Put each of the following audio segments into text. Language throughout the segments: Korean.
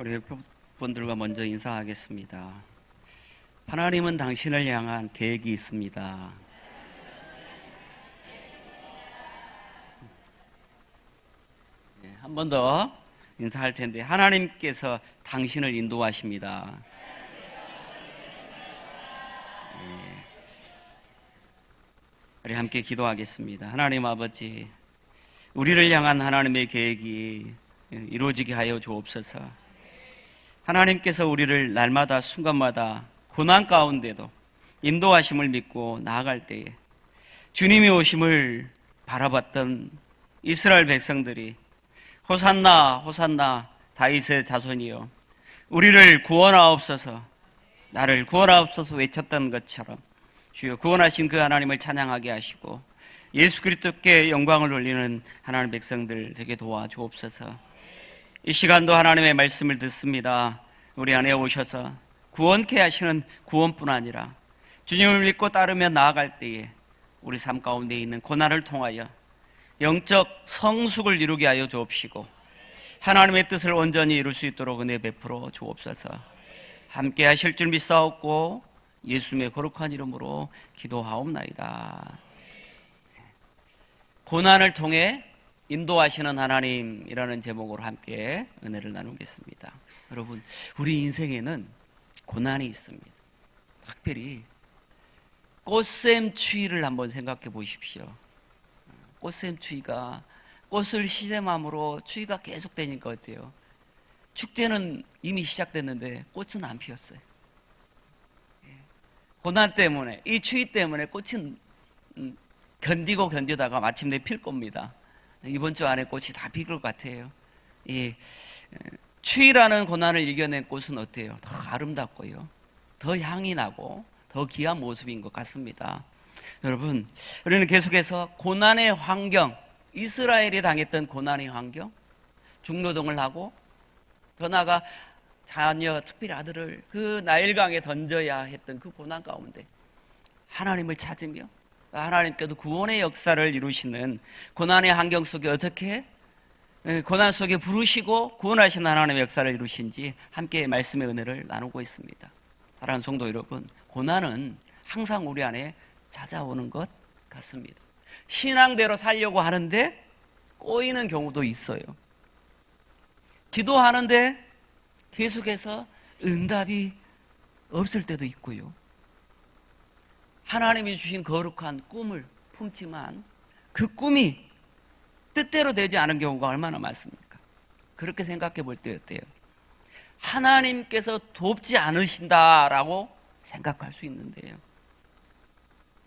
우리 분들과 먼저 인사하겠습니다. 하나님은 당신을 향한 계획이 있습니다. 네, 한번 더 인사할 텐데 하나님께서 당신을 인도하십니다. 네. 우리 함께 기도하겠습니다. 하나님 아버지, 우리를 향한 하나님의 계획이 이루어지게 하여 주옵소서. 하나님께서 우리를 날마다 순간마다 고난 가운데도 인도하심을 믿고 나아갈 때에 주님이 오심을 바라봤던 이스라엘 백성들이 호산나 호산나 다윗의 자손이여 우리를 구원하옵소서 나를 구원하옵소서 외쳤던 것처럼 주여 구원하신 그 하나님을 찬양하게 하시고 예수 그리스도께 영광을 올리는 하나님 백성들 되게 도와 주옵소서. 이 시간도 하나님의 말씀을 듣습니다. 우리 안에 오셔서 구원케 하시는 구원뿐 아니라 주님을 믿고 따르며 나아갈 때에 우리 삶 가운데 있는 고난을 통하여 영적 성숙을 이루게 하여 주옵시고 하나님의 뜻을 온전히 이룰 수 있도록 은혜 베풀어 주옵소서. 함께 하실 줄 믿사옵고 예수님의 거룩한 이름으로 기도하옵나이다. 고난을 통해 인도하시는 하나님이라는 제목으로 함께 은혜를 나누겠습니다. 여러분, 우리 인생에는 고난이 있습니다. 특별히 꽃샘 추위를 한번 생각해 보십시오. 꽃샘 추위가 꽃을 시샘함으로 추위가 계속 되니까 어때요? 축제는 이미 시작됐는데 꽃은 안 피었어요. 예. 고난 때문에 이 추위 때문에 꽃은 음, 견디고 견디다가 마침내 필 겁니다. 이번 주 안에 꽃이 다필것 같아요. 이 추위라는 고난을 이겨낸 꽃은 어때요? 더 아름답고요. 더 향이 나고 더 귀한 모습인 것 같습니다. 여러분, 우리는 계속해서 고난의 환경, 이스라엘이 당했던 고난의 환경, 중노동을 하고 더 나아가 자녀, 특별히 아들을 그 나일강에 던져야 했던 그 고난 가운데 하나님을 찾으며 하나님께도 구원의 역사를 이루시는 고난의 환경 속에 어떻게 예, 고난 속에 부르시고 구원하신 하나님의 역사를 이루신지 함께 말씀의 은혜를 나누고 있습니다. 사랑하는 성도 여러분, 고난은 항상 우리 안에 찾아오는 것 같습니다. 신앙대로 살려고 하는데 꼬이는 경우도 있어요. 기도하는데 계속해서 응답이 없을 때도 있고요. 하나님이 주신 거룩한 꿈을 품지만 그 꿈이 뜻대로 되지 않은 경우가 얼마나 많습니까? 그렇게 생각해 볼때 어때요? 하나님께서 돕지 않으신다라고 생각할 수 있는데요.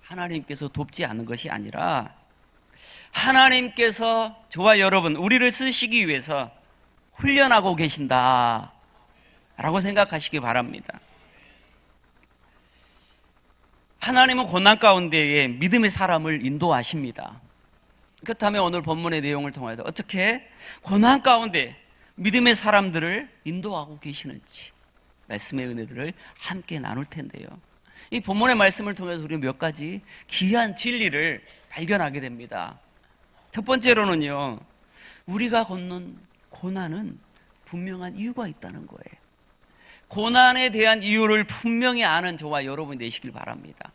하나님께서 돕지 않은 것이 아니라 하나님께서 저와 여러분, 우리를 쓰시기 위해서 훈련하고 계신다. 라고 생각하시기 바랍니다. 하나님은 고난 가운데에 믿음의 사람을 인도하십니다. 그렇다면 오늘 본문의 내용을 통해서 어떻게 고난 가운데 믿음의 사람들을 인도하고 계시는지 말씀의 은혜들을 함께 나눌 텐데요. 이 본문의 말씀을 통해서 우리 몇 가지 귀한 진리를 발견하게 됩니다. 첫 번째로는요, 우리가 걷는 고난은 분명한 이유가 있다는 거예요. 고난에 대한 이유를 분명히 아는 저와 여러분이 되시길 바랍니다.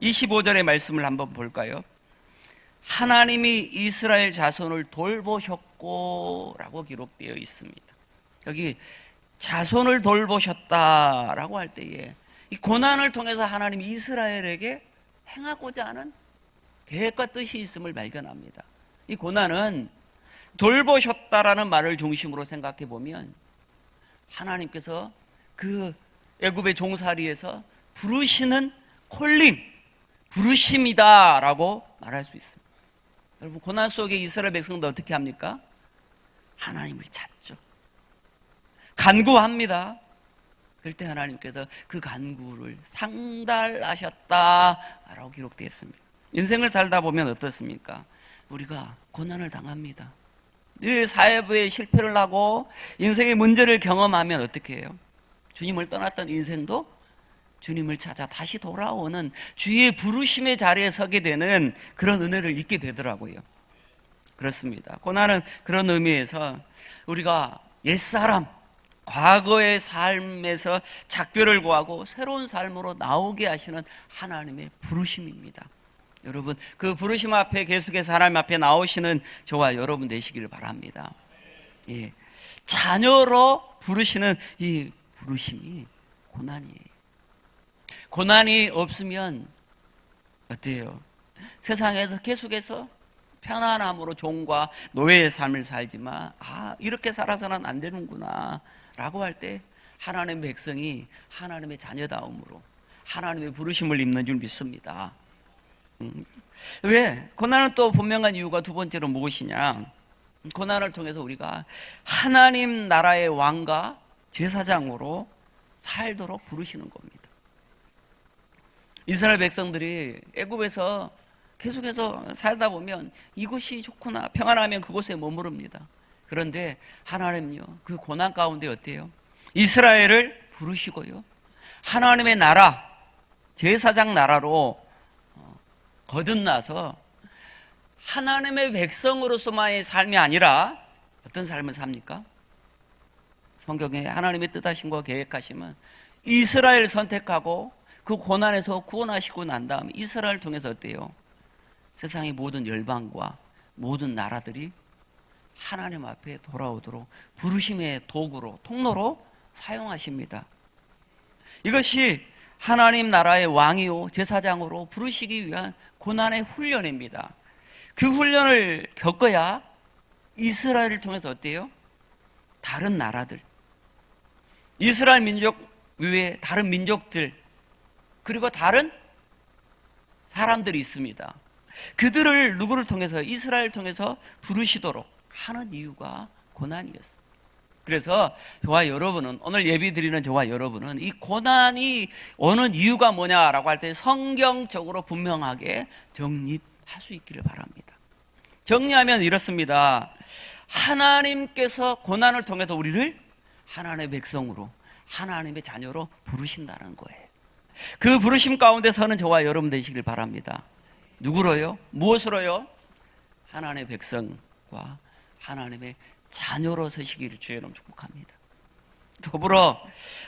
25절의 말씀을 한번 볼까요? 하나님이 이스라엘 자손을 돌보셨고 라고 기록되어 있습니다. 여기 자손을 돌보셨다 라고 할 때에 이 고난을 통해서 하나님이 이스라엘에게 행하고자 하는 계획과 뜻이 있음을 발견합니다. 이 고난은 돌보셨다라는 말을 중심으로 생각해 보면 하나님께서 그 애굽의 종살이에서 부르시는 콜링, 부르심이다라고 말할 수 있습니다. 여러분 고난 속에 이스라엘 백성도 어떻게 합니까? 하나님을 찾죠. 간구합니다. 그럴 때 하나님께서 그 간구를 상달하셨다라고 기록되어 있습니다. 인생을 살다 보면 어떻습니까? 우리가 고난을 당합니다. 늘 사회부에 실패를 하고 인생의 문제를 경험하면 어떻게 해요? 주님을 떠났던 인생도 주님을 찾아 다시 돌아오는 주의 부르심의 자리에 서게 되는 그런 은혜를 잊게 되더라고요. 그렇습니다. 고난은 그런 의미에서 우리가 옛사람, 과거의 삶에서 작별을 구하고 새로운 삶으로 나오게 하시는 하나님의 부르심입니다. 여러분, 그 부르심 앞에 계속해서 하나님 앞에 나오시는 저와 여러분 되시기를 바랍니다. 예. 자녀로 부르시는 이 부르심이 고난이에요. 고난이 없으면 어때요? 세상에서 계속해서 편안함으로 종과 노예의 삶을 살지만 아 이렇게 살아서는 안 되는구나 라고 할 때 하나님의 백성이 하나님의 자녀다움으로 하나님의 부르심을 입는 줄 믿습니다 음. 왜? 고난은 또 분명한 이유가 두 번째로 무엇이냐 고난을 통해서 우리가 하나님 나라의 왕과 제사장으로 살도록 부르시는 겁니다 이스라엘 백성들이 애굽에서 계속해서 살다 보면 이곳이 좋구나 평안하면 그곳에 머무릅니다. 그런데 하나님요 그 고난 가운데 어때요? 이스라엘을 부르시고요 하나님의 나라 제사장 나라로 어, 거듭나서 하나님의 백성으로서만의 삶이 아니라 어떤 삶을 삽니까? 성경에 하나님의 뜻하신 거 계획하시면 이스라엘 선택하고 그 고난에서 구원하시고 난 다음에 이스라엘 통해서 어때요? 세상의 모든 열방과 모든 나라들이 하나님 앞에 돌아오도록 부르심의 도구로 통로로 사용하십니다. 이것이 하나님 나라의 왕이요 제사장으로 부르시기 위한 고난의 훈련입니다. 그 훈련을 겪어야 이스라엘을 통해서 어때요? 다른 나라들, 이스라엘 민족 외에 다른 민족들, 그리고 다른 사람들이 있습니다. 그들을 누구를 통해서 이스라엘 통해서 부르시도록 하는 이유가 고난이었어요. 그래서 저와 여러분은 오늘 예비 드리는 저와 여러분은 이 고난이 오는 이유가 뭐냐라고 할 때 성경적으로 분명하게 정립할 수 있기를 바랍니다. 정리하면 이렇습니다. 하나님께서 고난을 통해서 우리를 하나님의 백성으로 하나님의 자녀로 부르신다는 거예요. 그 부르심 가운데 서는 저와 여러분 되시길 바랍니다. 누구로요? 무엇으로요? 하나님의 백성과 하나님의 자녀로 서시기를 주의 이름 축복합니다. 더불어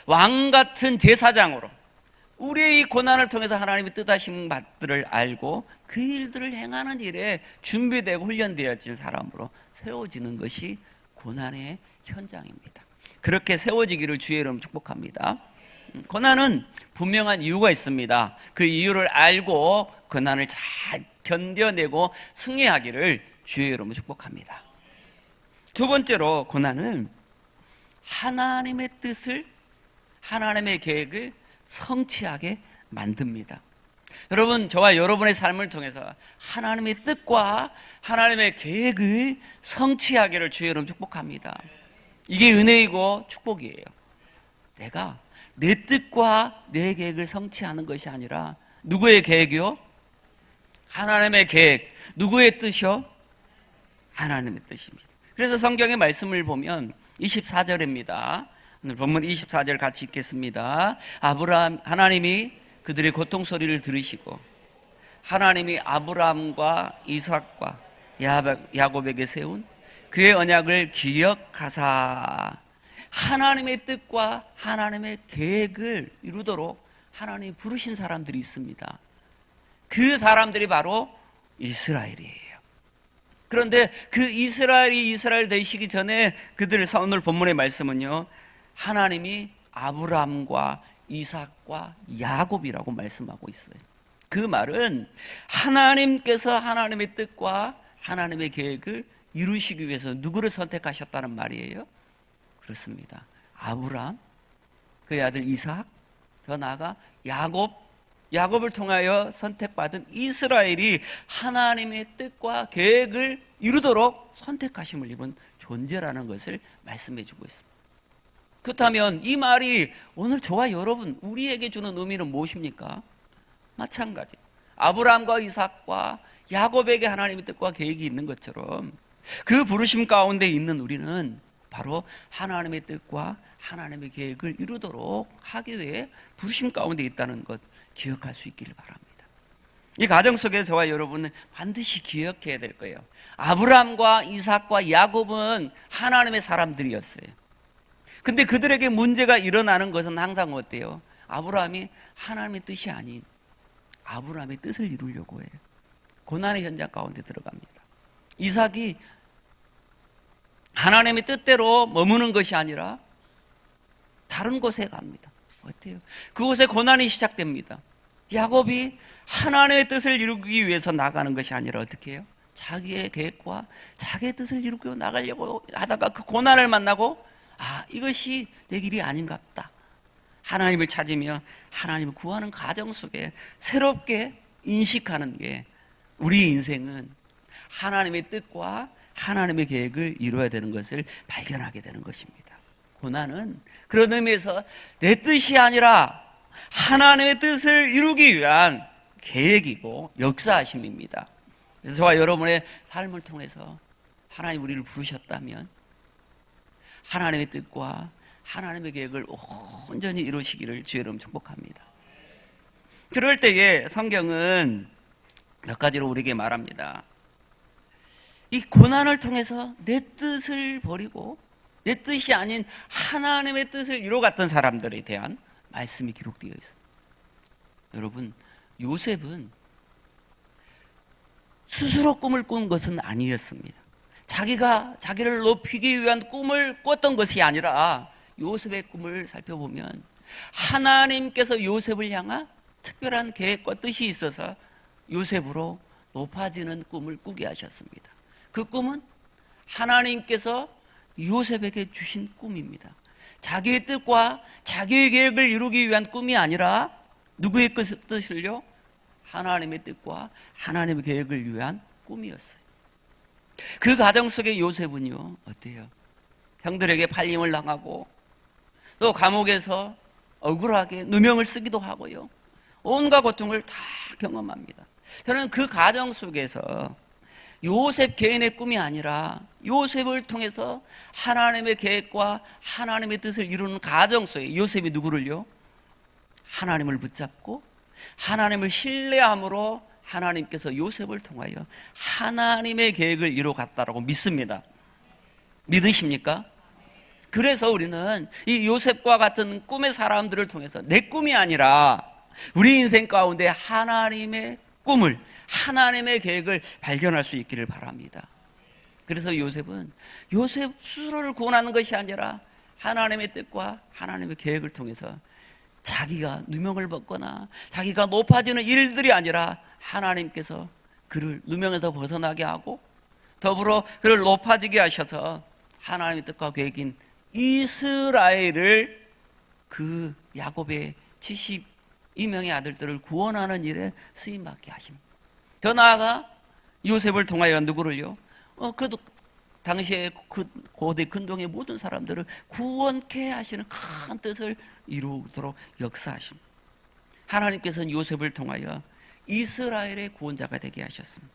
왕 같은 제사장으로 우리의 이 고난을 통해서 하나님의 뜻하신 바들을 알고 그 일들을 행하는 일에 준비되고 훈련되어진 사람으로 세워지는 것이 고난의 현장입니다. 그렇게 세워지기를 주의 이름 축복합니다. 음, 고난은 분명한 이유가 있습니다. 그 이유를 알고 고난을 잘 견뎌내고 승리하기를 주의 이름으로 축복합니다. 두 번째로 고난은 하나님의 뜻을 하나님의 계획을 성취하게 만듭니다. 여러분, 저와 여러분의 삶을 통해서 하나님의 뜻과 하나님의 계획을 성취하기를 주의 이름 축복합니다. 이게 은혜이고 축복이에요. 내가 내 뜻과 내 계획을 성취하는 것이 아니라 누구의 계획이요? 하나님의 계획. 누구의 뜻이요? 하나님의 뜻입니다. 그래서 성경의 말씀을 보면 24절입니다. 오늘 본문 24절 같이 읽겠습니다. 아브라함 하나님이 그들의 고통 소리를 들으시고 하나님이 아브라함과 이삭과 야곱에게 세운 그의 언약을 기억하사 하나님의 뜻과 하나님의 계획을 이루도록 하나님이 부르신 사람들이 있습니다. 그 사람들이 바로 이스라엘이에요. 그런데 그 이스라엘이 이스라엘 되시기 전에 그들을 오늘 본문의 말씀은요. 하나님이 아브라함과 이삭과 야곱이라고 말씀하고 있어요. 그 말은 하나님께서 하나님의 뜻과 하나님의 계획을 이루시기 위해서 누구를 선택하셨다는 말이에요? 그렇습니다. 아브라함, 그의 아들 이삭, 더 나아가 야곱, 야곱을 통하여 선택받은 이스라엘이 하나님의 뜻과 계획을 이루도록 선택하심을 입은 존재라는 것을 말씀해 주고 있습니다. 그렇다면 이 말이 오늘 저와 여러분 우리에게 주는 의미는 무엇입니까? 마찬가지. 아브라함과 이삭과 야곱에게 하나님의 뜻과 계획이 있는 것처럼 그 부르심 가운데 있는 우리는 바로 하나님의 뜻과 하나님의 계획을 이루도록 하기 위해 부르심 가운데 있다는 것 기억할 수 있기를 바랍니다. 이 가정 속에 저와 여러분은 반드시 기억해야 될 거예요. 아브라함과 이삭과 야곱은 하나님의 사람들이었어요. 근데 그들에게 문제가 일어나는 것은 항상 어때요? 아브라함이 하나님의 뜻이 아닌 아브라함의 뜻을 이루려고 해요. 고난의 현장 가운데 들어갑니다. 이삭이 하나님의 뜻대로 머무는 것이 아니라 다른 곳에 갑니다. 어때요? 그곳에 고난이 시작됩니다. 야곱이 하나님의 뜻을 이루기 위해서 나가는 것이 아니라 어떻게 해요? 자기의 계획과 자기의 뜻을 이루고 나가려고 하다가 그 고난을 만나고 아 이것이 내 길이 아닌갑다. 하나님을 찾으며 하나님을 구하는 과정 속에 새롭게 인식하는 게 우리 인생은 하나님의 뜻과 하나님의 계획을 이루어야 되는 것을 발견하게 되는 것입니다. 고난은 그런 의미에서 내 뜻이 아니라 하나님의 뜻을 이루기 위한 계획이고 역사하심입니다. 그래서 저와 여러분의 삶을 통해서 하나님 우리를 부르셨다면 하나님의 뜻과 하나님의 계획을 온전히 이루시기를 주의 이름 축복합니다. 그럴 때에 성경은 몇 가지로 우리에게 말합니다. 이 고난을 통해서 내 뜻을 버리고 내 뜻이 아닌 하나님의 뜻을 이루어갔던 사람들에 대한 말씀이 기록되어 있습니다. 여러분, 요셉은 스스로 꿈을 꾼 것은 아니었습니다. 자기가 자기를 높이기 위한 꿈을 꿨던 것이 아니라 요셉의 꿈을 살펴보면 하나님께서 요셉을 향한 특별한 계획과 뜻이 있어서 요셉으로 높아지는 꿈을 꾸게 하셨습니다. 그 꿈은 하나님께서 요셉에게 주신 꿈입니다. 자기의 뜻과 자기의 계획을 이루기 위한 꿈이 아니라 누구의 뜻을요? 하나님의 뜻과 하나님의 계획을 위한 꿈이었어요. 그 과정 속에 요셉은요, 어때요? 형들에게 팔림을 당하고 또 감옥에서 억울하게 누명을 쓰기도 하고요. 온갖 고통을 다 경험합니다. 저는 그 과정 속에서 요셉 개인의 꿈이 아니라 요셉을 통해서 하나님의 계획과 하나님의 뜻을 이루는 가정 속에 요셉이 누구를요? 하나님을 붙잡고 하나님을 신뢰함으로 하나님께서 요셉을 통하여 하나님의 계획을 이루어 갔다라고 믿습니다. 믿으십니까? 그래서 우리는 이 요셉과 같은 꿈의 사람들을 통해서 내 꿈이 아니라 우리 인생 가운데 하나님의 꿈을 하나님의 계획을 발견할 수 있기를 바랍니다. 그래서 요셉은 요셉 스스로를 구원하는 것이 아니라 하나님의 뜻과 하나님의 계획을 통해서 자기가 누명을 벗거나 자기가 높아지는 일들이 아니라 하나님께서 그를 누명에서 벗어나게 하고 더불어 그를 높아지게 하셔서 하나님의 뜻과 계획인 이스라엘을 그 야곱의 72명의 아들들을 구원하는 일에 쓰임받게 하십니다. 더 나아가 요셉을 통하여 누구를요? 어, 그도 당시에 그 고대 근동의 모든 사람들을 구원케 하시는 큰 뜻을 이루도록 역사하십니다. 하나님께서는 요셉을 통하여 이스라엘의 구원자가 되게 하셨습니다.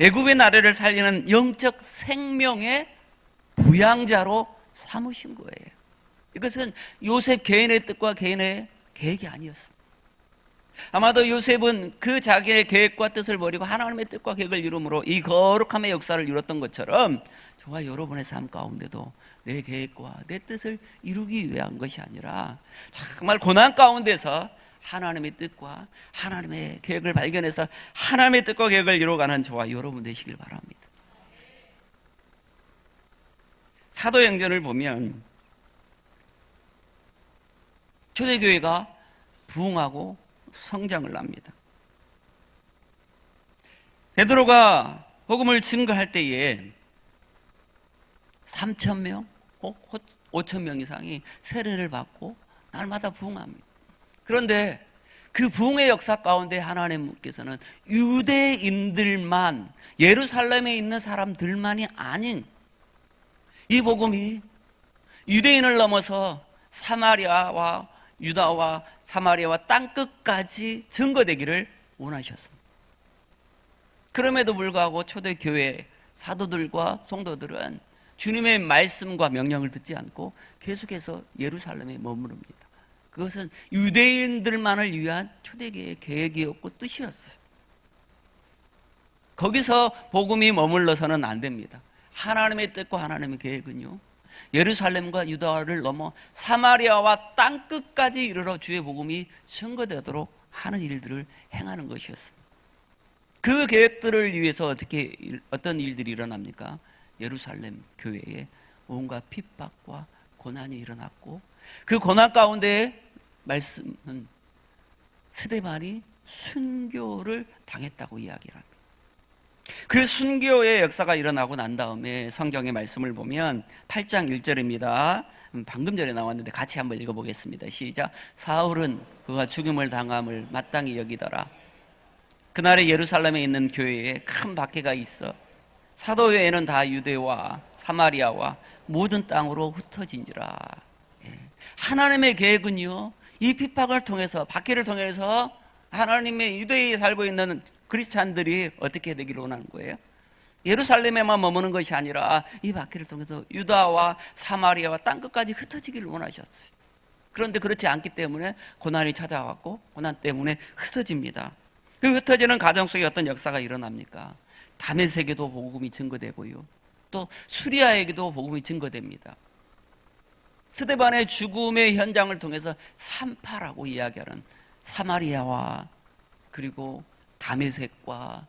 애굽의 나라를 살리는 영적 생명의 부양자로 삼으신 거예요. 이것은 요셉 개인의 뜻과 개인의 계획이 아니었습니다. 아마도 요셉은 그 자기의 계획과 뜻을 버리고 하나님의 뜻과 계획을 이루므로 이 거룩함의 역사를 이뤘던 것처럼 저와 여러분의 삶 가운데도 내 계획과 내 뜻을 이루기 위한 것이 아니라 정말 고난 가운데서 하나님의 뜻과 하나님의 계획을 발견해서 하나님의 뜻과 계획을 이루어가는 저와 여러분 되시길 바랍니다. 사도행전을 보면 초대교회가 부흥하고 성장을 합니다. 베드로가 복음을 증거할 때에 3천 명, 5천 명 이상이 세례를 받고 날마다 부흥합니다. 그런데 그 부흥의 역사 가운데 하나님께서는 유대인들만 예루살렘에 있는 사람들만이 아닌 이 복음이 유대인을 넘어서 사마리아와 유다와 사마리아와 땅 끝까지 증거되기를 원하셨습니다. 그럼에도 불구하고 초대 교회 사도들과 성도들은 주님의 말씀과 명령을 듣지 않고 계속해서 예루살렘에 머무릅니다. 그것은 유대인들만을 위한 초대교회의 계획이었고 뜻이었어요. 거기서 복음이 머물러서는 안 됩니다. 하나님의 뜻과 하나님의 계획은요. 예루살렘과 유다를 넘어 사마리아와 땅 끝까지 이르러 주의 복음이 증거되도록 하는 일들을 행하는 것이었습니다. 그 계획들을 위해서 어떻게 일- 어떤 일들이 일어납니까? 예루살렘 교회에 온갖 핍박과 고난이 일어났고 그 고난 가운데 말씀은 스데반이 순교를 당했다고 이야기를 합니다. 그 순교의 역사가 일어나고 난 다음에 성경의 말씀을 보면 8장 1절입니다. 음, 방금 전에 나왔는데 같이 한번 읽어보겠습니다. 시작. 사울은 그가 죽임을 당함을 마땅히 여기더라. 그날에 예루살렘에 있는 교회에 큰 박해가 있어 사도회에는 다 유대와 사마리아와 모든 땅으로 흩어진지라. 예. 하나님의 계획은요, 이 핍박을 통해서, 박해를 통해서 하나님의 유대에 살고 있는 크리스찬들이 어떻게 되기를 원하는 거예요? 예루살렘에만 머무는 것이 아니라 이 박해를 통해서 유다와 사마리아와 땅 끝까지 흩어지기를 원하셨어요. 그런데 그렇지 않기 때문에 고난이 찾아왔고 고난 때문에 흩어집니다. 그 흩어지는 가정 속에 어떤 역사가 일어납니까? 다메섹에도 복음이 증거되고요. 또 수리아에게도 복음이 증거됩니다. 스데반의 죽음의 현장을 통해서 산파라고 이야기하는 사마리아와 그리고 다메섹과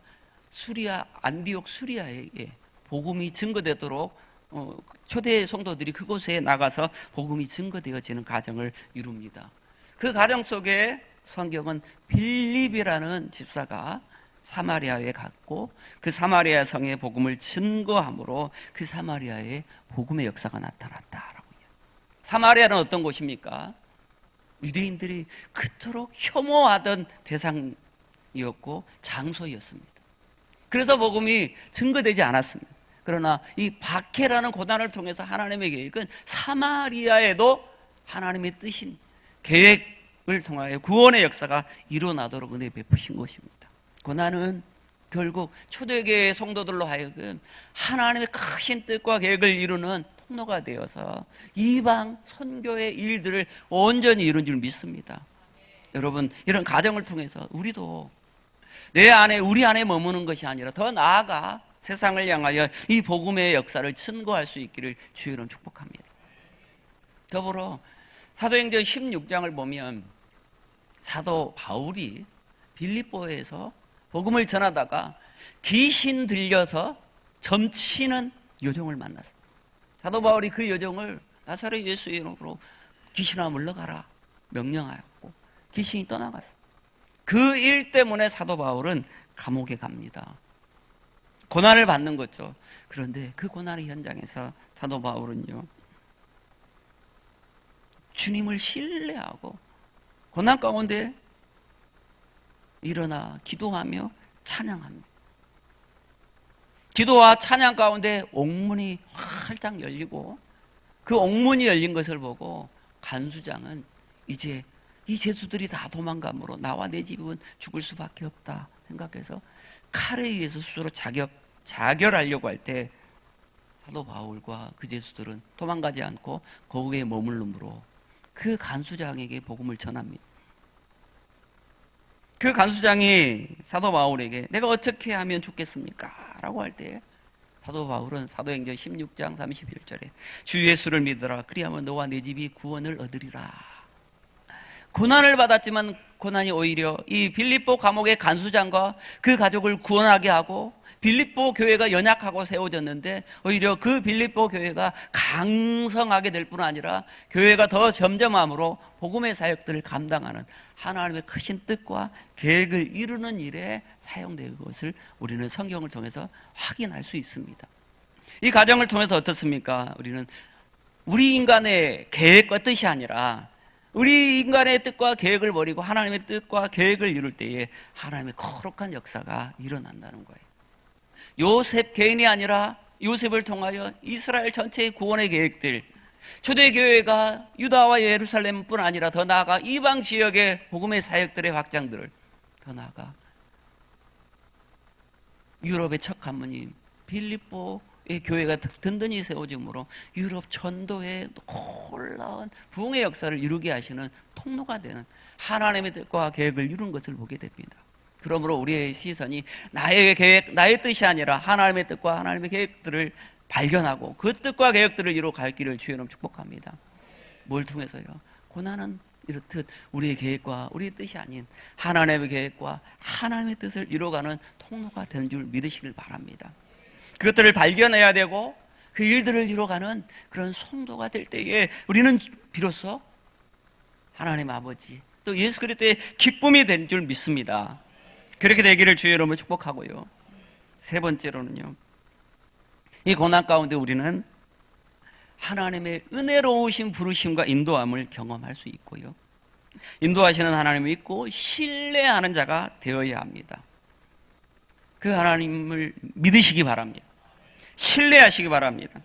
수리아 안디옥 수리아에게 복음이 증거되도록 어, 초대 성도들이 그곳에 나가서 복음이 증거되어지는 가정을 이룹니다. 그 가정 속에 성경은 빌립이라는 집사가 사마리아에 갔고 그 사마리아 성에 복음을 증거함으로 그 사마리아에 복음의 역사가 나타났다라고. 해요. 사마리아는 어떤 곳입니까? 유대인들이 그토록 혐오하던 대상 이었고 장소였습니다. 그래서 복음이 증거되지 않았습니다. 그러나 이 박해라는 고난을 통해서 하나님의 계획은 사마리아에도 하나님의 뜻인 계획을 통하여 구원의 역사가 일어나도록 은혜 베푸신 것입니다. 고난은 결국 초대교회 성도들로 하여금 하나님의 크신 뜻과 계획을 이루는 통로가 되어서 이방 선교의 일들을 온전히 이룬 줄 믿습니다. 여러분 이런 가정을 통해서 우리도 내 안에 우리 안에 머무는 것이 아니라 더 나아가 세상을 향하여 이 복음의 역사를 증거할 수 있기를 주의 이름 축복합니다. 더불어 사도행전 16장을 보면 사도 바울이 빌립보에서 복음을 전하다가 귀신 들려서 점치는 요정을 만났습니다. 사도 바울이 그 요정을 나사렛 예수 이름으로 귀신아 물러가라 명령하였고 귀신이 떠나갔습니다. 그 일 때문에 사도 바울은 감옥에 갑니다. 고난을 받는 거죠. 그런데 그 고난의 현장에서 사도 바울은요, 주님을 신뢰하고 고난 가운데 일어나 기도하며 찬양합니다. 기도와 찬양 가운데 옥문이 활짝 열리고 그 옥문이 열린 것을 보고 간수장은 이제 이 죄수들이 다 도망감으로 나와 내 집은 죽을 수밖에 없다 생각해서 칼에 의해서 스스로 자격, 자결하려고 할 때 사도 바울과 그 죄수들은 도망가지 않고 거기에 머물므로 그 간수장에게 복음을 전합니다. 그 간수장이 사도 바울에게 내가 어떻게 하면 좋겠습니까? 라고 할 때 사도 바울은 사도행전 16장 31절에 주 예수를 믿으라 그리하면 너와 내 집이 구원을 얻으리라. 고난을 받았지만 고난이 오히려 이 빌립보 감옥의 간수장과 그 가족을 구원하게 하고 빌립보 교회가 연약하고 세워졌는데 오히려 그 빌립보 교회가 강성하게 될 뿐 아니라 교회가 더 점점함으로 복음의 사역들을 감당하는 하나님의 크신 뜻과 계획을 이루는 일에 사용될 것을 우리는 성경을 통해서 확인할 수 있습니다. 이 과정을 통해서 어떻습니까? 우리는 우리 인간의 계획과 뜻이 아니라 우리 인간의 뜻과 계획을 버리고 하나님의 뜻과 계획을 이룰 때에 하나님의 거룩한 역사가 일어난다는 거예요. 요셉 개인이 아니라 요셉을 통하여 이스라엘 전체의 구원의 계획들, 초대교회가 유다와 예루살렘뿐 아니라 더 나아가 이방 지역의 복음의 사역들의 확장들을 더 나아가 유럽의 첫 가문인 빌립보의 교회가 든든히 세워짐으로 유럽 전도의 놀라운 부흥의 역사를 이루게 하시는 통로가 되는 하나님의 뜻과 계획을 이룬 것을 보게 됩니다. 그러므로 우리의 시선이 나의 계획, 나의 뜻이 아니라 하나님의 뜻과 하나님의 계획들을 발견하고 그 뜻과 계획들을 이루어 갈 길을 주여nom 축복합니다. 뭘 통해서요? 고난은 이렇듯 우리의 계획과 우리의 뜻이 아닌 하나님의 계획과 하나님의 뜻을 이루어가는 통로가 되는 줄 믿으시길 바랍니다. 그것들을 발견해야 되고 그 일들을 이루어가는 그런 성도가 될 때에 우리는 비로소 하나님 아버지 또 예수 그리스도의 기쁨이 된 줄 믿습니다. 그렇게 되기를 주의 이름으로 축복하고요. 세 번째로는요. 이 고난 가운데 우리는 하나님의 은혜로우신 부르심과 인도함을 경험할 수 있고요. 인도하시는 하나님을 믿고 신뢰하는 자가 되어야 합니다. 그 하나님을 믿으시기 바랍니다. 신뢰하시기 바랍니다.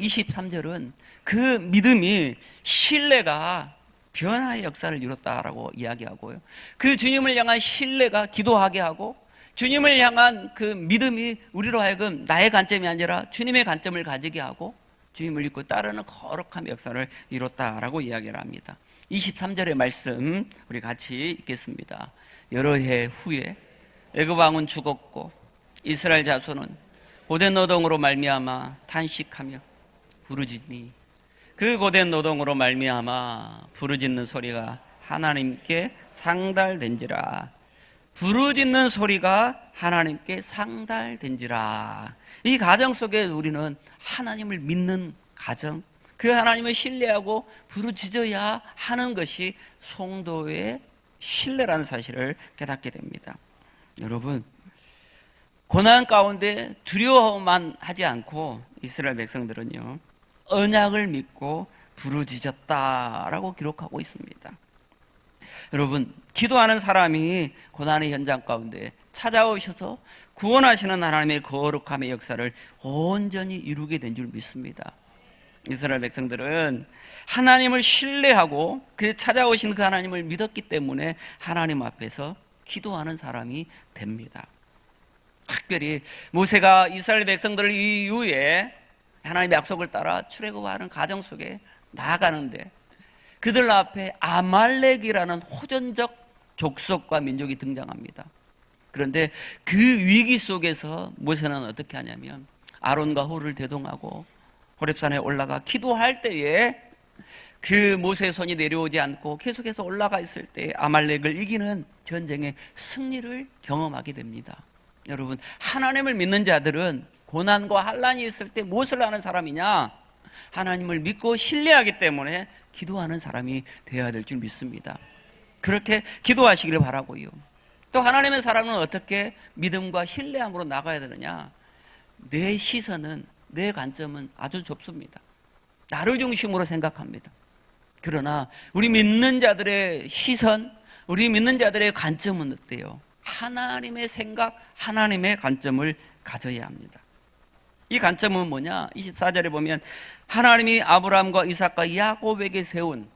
23절은 그 믿음이 신뢰가 변화의 역사를 이뤘다라고 이야기하고요. 그 주님을 향한 신뢰가 기도하게 하고 주님을 향한 그 믿음이 우리로 하여금 나의 관점이 아니라 주님의 관점을 가지게 하고 주님을 믿고 따르는 거룩한 역사를 이뤘다라고 이야기를 합니다. 23절의 말씀 우리 같이 읽겠습니다. 여러 해 후에 애굽 왕은 죽었고 이스라엘 자손은 고된 노동으로 말미암아 탄식하며 부르짖니. 그 고된 노동으로 말미암아 부르짖는 소리가 하나님께 상달된지라. 부르짖는 소리가 하나님께 상달된지라. 이 가정 속에 우리는 하나님을 믿는 가정 그 하나님을 신뢰하고 부르짖어야 하는 것이 성도의 신뢰라는 사실을 깨닫게 됩니다. 여러분 고난 가운데 두려워만 하지 않고 이스라엘 백성들은요 언약을 믿고 부르짖었다라고 기록하고 있습니다. 여러분 기도하는 사람이 고난의 현장 가운데 찾아오셔서 구원하시는 하나님의 거룩함의 역사를 온전히 이루게 된 줄 믿습니다. 이스라엘 백성들은 하나님을 신뢰하고 그 찾아오신 그 하나님을 믿었기 때문에 하나님 앞에서 기도하는 사람이 됩니다. 특별히 모세가 이스라엘 백성들 이후에 하나님의 약속을 따라 출애굽하는 가정 속에 나아가는데 그들 앞에 아말렉이라는 호전적 족속과 민족이 등장합니다. 그런데 그 위기 속에서 모세는 어떻게 하냐면 아론과 호를 대동하고 호렙산에 올라가 기도할 때에 그 모세의 손이 내려오지 않고 계속해서 올라가 있을 때 아말렉을 이기는 전쟁의 승리를 경험하게 됩니다. 여러분 하나님을 믿는 자들은 고난과 환란이 있을 때 무엇을 하는 사람이냐? 하나님을 믿고 신뢰하기 때문에 기도하는 사람이 되어야 될 줄 믿습니다. 그렇게 기도하시기를 바라고요. 또 하나님의 사람은 어떻게 믿음과 신뢰함으로 나가야 되느냐? 내 시선은 내 관점은 아주 좁습니다. 나를 중심으로 생각합니다. 그러나 우리 믿는 자들의 시선, 우리 믿는 자들의 관점은 어때요? 하나님의 생각, 하나님의 관점을 가져야 합니다. 이 관점은 뭐냐? 24절에 보면 하나님이 아브라함과 이삭과 야곱에게 세운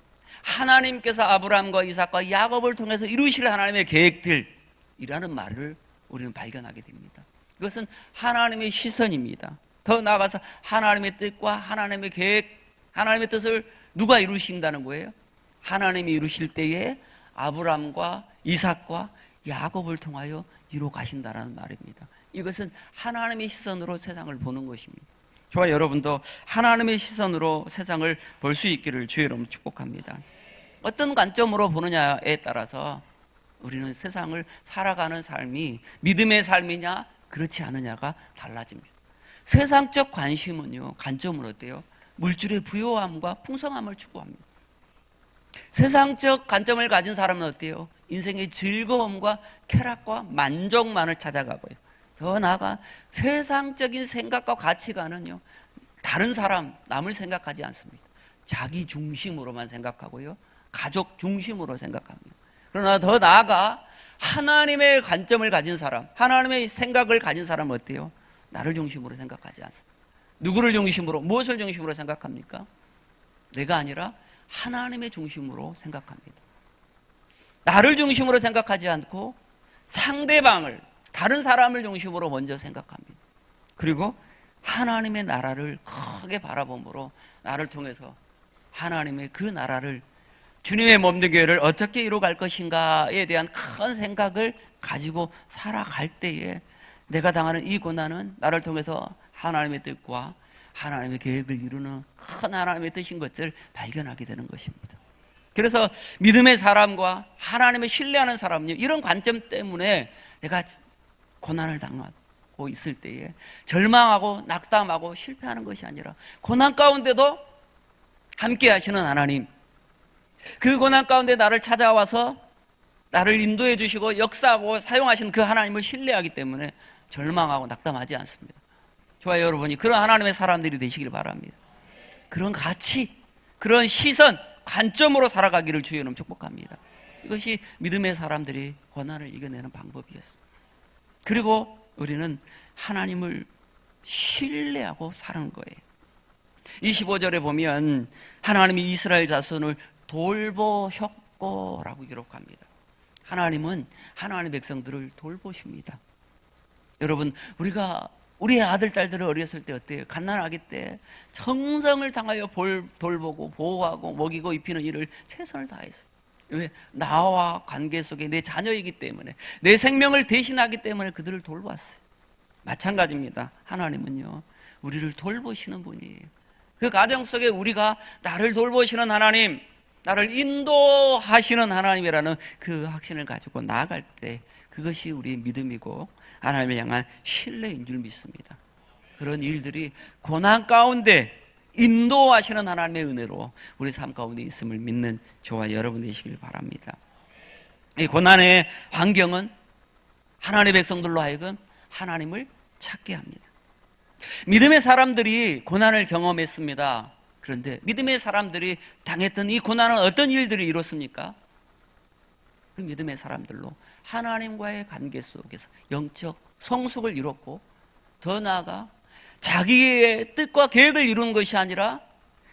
하나님께서 아브라함과 이삭과 야곱을 통해서 이루실 하나님의 계획들이라는 말을 우리는 발견하게 됩니다. 이것은 하나님의 시선입니다. 더 나아가서 하나님의 뜻과 하나님의 계획, 하나님의 뜻을 누가 이루신다는 거예요? 하나님이 이루실 때에 아브라함과 이삭과 야곱을 통하여 이루 가신다라는 말입니다. 이것은 하나님의 시선으로 세상을 보는 것입니다. 저와 여러분도 하나님의 시선으로 세상을 볼 수 있기를 주의 이름 축복합니다. 어떤 관점으로 보느냐에 따라서 우리는 세상을 살아가는 삶이 믿음의 삶이냐 그렇지 않느냐가 달라집니다. 세상적 관심은요 관점은 어때요? 물질의 부요함과 풍성함을 추구합니다. 세상적 관점을 가진 사람은 어때요? 인생의 즐거움과 쾌락과 만족만을 찾아가고요. 더 나아가 세상적인 생각과 가치관은요, 다른 사람, 남을 생각하지 않습니다. 자기 중심으로만 생각하고요, 가족 중심으로 생각합니다. 그러나 더 나아가 하나님의 관점을 가진 사람, 하나님의 생각을 가진 사람은 어때요? 나를 중심으로 생각하지 않습니다. 누구를 중심으로, 무엇을 중심으로 생각합니까? 내가 아니라 하나님의 중심으로 생각합니다. 나를 중심으로 생각하지 않고 상대방을, 다른 사람을 중심으로 먼저 생각합니다. 그리고 하나님의 나라를 크게 바라봄으로 나를 통해서 하나님의 그 나라를 주님의 몸된 교회를 어떻게 이루어갈 것인가에 대한 큰 생각을 가지고 살아갈 때에 내가 당하는 이 고난은 나를 통해서 하나님의 뜻과 하나님의 계획을 이루는 큰 하나님의 뜻인 것을 발견하게 되는 것입니다. 그래서 믿음의 사람과 하나님의 신뢰하는 사람요 이런 관점 때문에 내가 고난을 당하고 있을 때에 절망하고 낙담하고 실패하는 것이 아니라 고난 가운데도 함께 하시는 하나님 그 고난 가운데 나를 찾아와서 나를 인도해 주시고 역사하고 사용하신 그 하나님을 신뢰하기 때문에 절망하고 낙담하지 않습니다. 좋아요, 여러분이 그런 하나님의 사람들이 되시길 바랍니다. 그런 가치, 그런 시선, 관점으로 살아가기를 주의 이름 축복합니다. 이것이 믿음의 사람들이 고난을 이겨내는 방법이었습니다. 그리고 우리는 하나님을 신뢰하고 사는 거예요. 25절에 보면 하나님이 이스라엘 자손을 돌보셨고 라고 기록합니다. 하나님은 하나님의 백성들을 돌보십니다. 여러분, 우리가 우리의 아들, 딸들을 어렸을 때 어때요? 갓난아기 때 정성을 당하여 볼, 돌보고 보호하고 먹이고 입히는 일을 최선을 다했어요. 왜? 나와 관계 속에 내 자녀이기 때문에 내 생명을 대신하기 때문에 그들을 돌봤어요. 마찬가지입니다. 하나님은요, 우리를 돌보시는 분이에요. 그 가정 속에 우리가 나를 돌보시는 하나님, 나를 인도하시는 하나님이라는 그 확신을 가지고 나아갈 때 그것이 우리의 믿음이고 하나님을 향한 신뢰인 줄 믿습니다. 그런 일들이 고난 가운데 인도하시는 하나님의 은혜로 우리 삶 가운데 있음을 믿는 저와 여러분 되시길 바랍니다. 이 고난의 환경은 하나님의 백성들로 하여금 하나님을 찾게 합니다. 믿음의 사람들이 고난을 경험했습니다. 그런데 믿음의 사람들이 당했던 이 고난은 어떤 일들을 이뤘습니까? 그 믿음의 사람들로 하나님과의 관계 속에서 영적 성숙을 이뤘고 더 나아가 자기의 뜻과 계획을 이루는 것이 아니라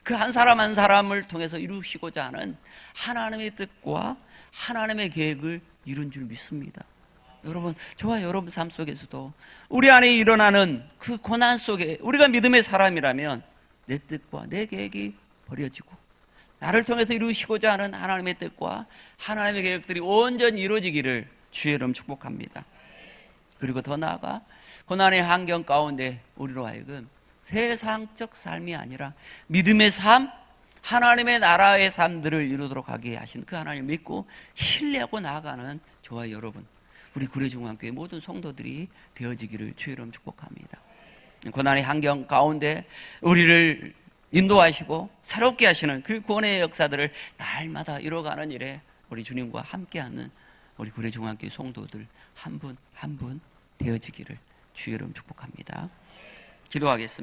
그 한 사람 한 사람을 통해서 이루시고자 하는 하나님의 뜻과 하나님의 계획을 이룬 줄 믿습니다. 여러분, 저와 여러분 삶 속에서도 우리 안에 일어나는 그 고난 속에 우리가 믿음의 사람이라면 내 뜻과 내 계획이 버려지고 나를 통해서 이루시고자 하는 하나님의 뜻과 하나님의 계획들이 온전히 이루어지기를 주의 이름 축복합니다. 그리고 더 나아가 고난의 환경 가운데 우리로 하여금 세상적 삶이 아니라 믿음의 삶, 하나님의 나라의 삶들을 이루도록 하게 하신 그 하나님 믿고 신뢰하고 나아가는 저와 여러분, 우리 구례중앙교회 모든 성도들이 되어지기를 주의 이름 축복합니다. 고난의 환경 가운데 우리를 인도하시고 새롭게 하시는 그 구원의 역사들을 날마다 이뤄가는 일에 우리 주님과 함께하는 우리 구례중앙교회 성도들 한 분 한 분 되어지기를 주의 이름 축복합니다. 기도하겠습니다.